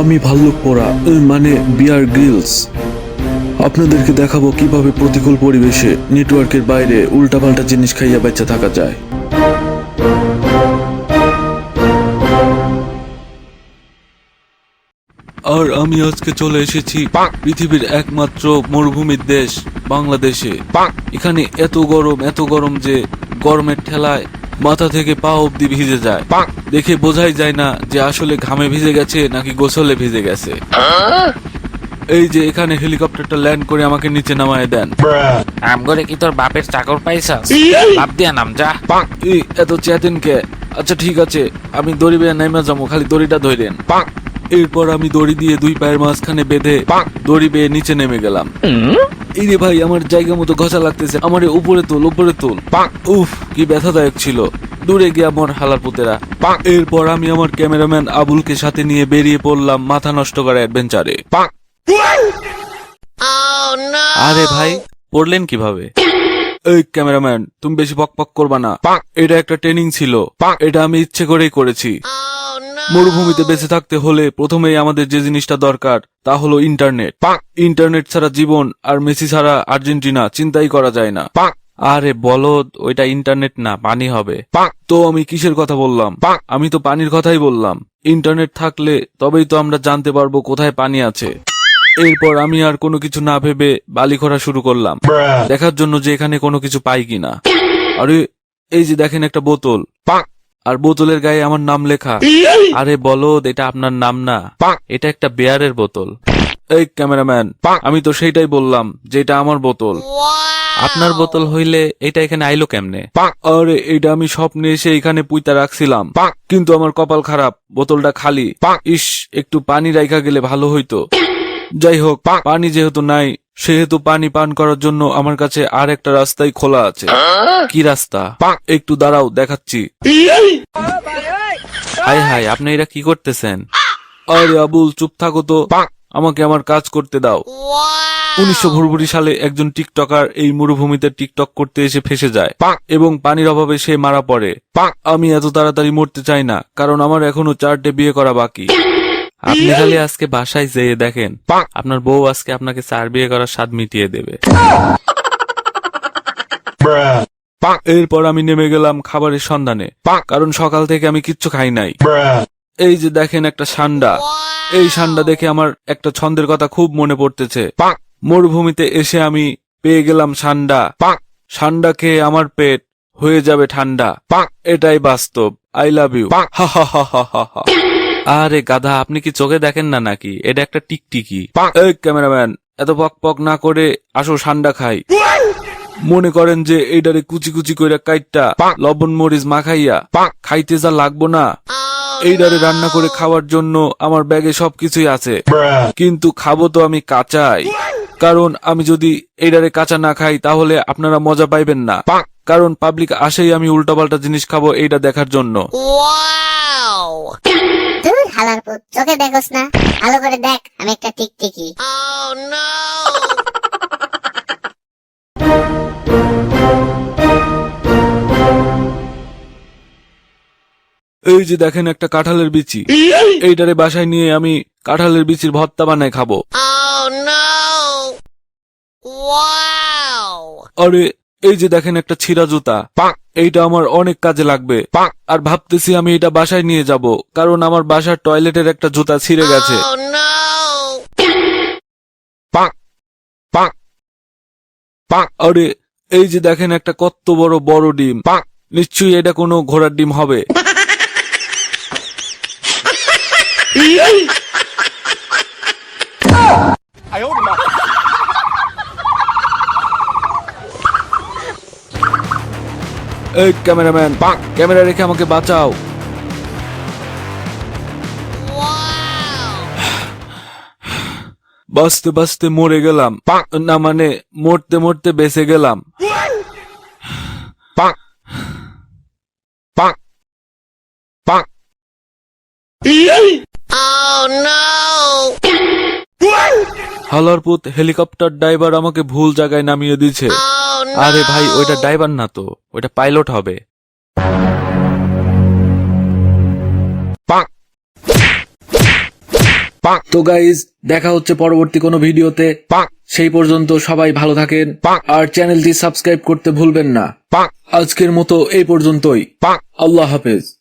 আমি ভাল্লুক পোড়া মানে বিয়ার গ্রিলস। আপনাদেরকে দেখাবো কীভাবে প্রতিকূল পরিবেশে নেটওয়ার্কের বাইরে উল্টাপাল্টা জিনিস খাইয়া বেঁচে থাকা যায়। আর আমি আজকে চলে এসেছি পৃথিবীর একমাত্র মরুভূমির দেশ বাংলাদেশে। এখানে এত গরম এত গরম যে গরমের ঠেলায় মাথা থেকে পা অব্দি ভিজে যায়। দেখে বোঝাই যায় না যে আসলে ঘামে ভিজে গেছে নাকি গোসলে ভিজে গেছে। এই যে এখানে হেলিকপ্টারটা ল্যান্ড করে আমাকে নিচে নামায় দেন। আমগরে কি তোর বাপের চাকর পাইছাস? বাপ দিয়া নাম যা। এত চেতেন কে আচ্ছা ঠিক আছে। আমি দড়ি বেয়ে নেমে যাব খালি দড়িটা ধরেন এরপর আমি দড়ি দিয়ে দুই পায়ের মাঝখানে বেঁধে দড়ি বেয়ে নিচে নেমে গেলাম। এই রে ভাই আমার জায়গা মতো ঘষা লাগতেছে। আমার উপরে তোল উপরে তোল। উফ কি ব্যথাদায়ক ছিল। দূরে গিয়ে আমার হালার পুতেরা। এরপর আমি আমার ক্যামেরাম্যান আবুলকে সাথে নিয়ে বেরিয়ে পড়লাম মাথা নষ্ট করা অ্যাডভেঞ্চারে। আরে ভাই পড়লেন কীভাবে? এই ক্যামেরাম্যান তুমি বেশি পক পক করবা না। এটা একটা ট্রেনিং ছিল। এটা আমি ইচ্ছে করেই করেছি। মরুভূমিতে বেঁচে থাকতে হলে প্রথমেই আমাদের যে জিনিসটা দরকার তা হলো ইন্টারনেট। ইন্টারনেট ছাড়া জীবন আর মেসি ছাড়া আর্জেন্টিনা চিন্তাই করা যায় না। আরে বলদ ওইটা ইন্টারনেট না পানি হবে। তো আমি কিসের কথা বললাম? আমি তো পানির কথাই বললাম। ইন্টারনেট থাকলে তবেই তো আমরা জানতে পারব কোথায় পানি আছে। এরপর আমি আর কোনো কিছু না ভেবে বালি খোঁড়া শুরু করলাম। দেখার জন্য যে এখানে কোনো কিছু পাই কিনা। আরে এই যে দেখেন একটা বোতল। আর বোতলের গায়ে আমার নাম লেখা। আরে বলো এটা আপনার নাম না। এটা একটা বেয়ারের বোতল। এই ক্যামেরাম্যান আমি তো সেইটাই বললাম যে এটা আমার বোতল। আপনার বোতল হইলে এটা এখানে আইলো কেমনে? আরে এটা আমি স্বপ্নে এসে এখানে পুইতা রাখছিলাম। কিন্তু আমার কপাল খারাপ বোতলটা খালি। ইস একটু পানি রাইখা গেলে ভালো হইতো। যাই হোক পানি যেহেতু নাই সেহেতু পানি পান করার জন্য আমার কাছে আর একটা রাস্তাই খোলা আছে। কি রাস্তা? একটু দাঁড়াও দেখাচ্ছি। হাই হাই আপনি এটা কি করতেছেন? আরে আবুল চুপ থাকো তো। আমাকে আমার কাজ করতে দাও। উনিশশো ভুরভুরি সালে একজন টিকটকার এই মরুভূমিতে টিকটক করতে এসে ফেসে যায়। পাক এবং পানির অভাবে সে মারা পড়ে। পাক আমি এত তাড়াতাড়ি মরতে চাই না কারণ আমার এখনও চারটে বিয়ে করা বাকি। আপনি খালি আজকে বাসায় যেয়ে দেখেন আপনার বউ আজকে আপনাকে চার বিয়ে করার স্বাদ মিটিয়ে দেবে। এরপর আমি নেমে গেলাম খাবারের সন্ধানে। কারণ সকাল থেকে আমি কিচ্ছু খাই নাই। এই যে দেখেন একটা সান্ডা। এই সান্ডা দেখে আমার একটা ছন্দের কথা খুব মনে পড়তেছে। মরুভূমিতে এসে আমি পেয়ে গেলাম সান্ডা। সান্ডা খেয়ে আমার পেট হয়ে যাবে ঠান্ডা। এটাই বাস্তব। আই লাভ ইউ হা হা হা হা হা হা। আরে গাধা আপনি কি চোখে দেখেন না নাকি? এটা একটা টিকটিকি। এই ক্যামেরাম্যান এত পক পক না করে আসো সান্ডা খাই। মনে করেন যে এইটারে কুচি কুচি কইরা কাইটটা লবণ মরিচ মাখাইয়া খাইতে যা লাগবো না। এইটারে রান্না করে খাওয়ার জন্য আমার ব্যাগে সবকিছুই আছে। কিন্তু খাব তো আমি কাঁচাই। কারণ আমি যদি এইটারে কাঁচা না খাই তাহলে আপনারা মজা পাইবেন না। কারণ পাবলিক আসেই আমি উল্টাপাল্টা জিনিস খাব এইটা দেখার জন্য। হালার পুত। চোখে দেখোস না। ভালো করে দেখ আমি একটা টিকটিকি এই যে দেখেন একটা কাঁঠালের বিচি। এইটারে বাসায় নিয়ে আমি কাঁঠালের বিচির ভর্তা বানায় খাব। আরে এই যে দেখেন একটা ছিঁড়া জুতা। এইটা আমার অনেক কাজে লাগবে। আর ভাবতেছি আমি এটা বাসায় নিয়ে যাব কারণ আমার বাসার টয়লেটের একটা জুতা ছিঁড়ে গেছে। আরে এই যে দেখেন একটা কত বড় বড় ডিম। নিশ্চয়ই এটা কোনো ঘোড়ার ডিম হবে। এই ক্যামেরাম্যান ক্যামেরা রেখে আমাকে বাঁচাও। বাঁচতে বাঁচতে মরে গেলাম। পাক না মানে মরতে মরতে বেঁচে গেলাম। হালারপুত হেলিকপ্টার ড্রাইভার আমাকে ভুল জায়গায় নামিয়ে দিয়েছে। আরে ভাই ওইটা ড্রাইভার না তো ওইটা পাইলট হবে। তো গাইজ দেখা হচ্ছে পরবর্তী কোনো ভিডিওতে। সেই পর্যন্ত সবাই ভালো থাকেন। আর চ্যানেলটি সাবস্ক্রাইব করতে ভুলবেন না। আজকের মতো এই পর্যন্তই। আল্লাহ হাফেজ।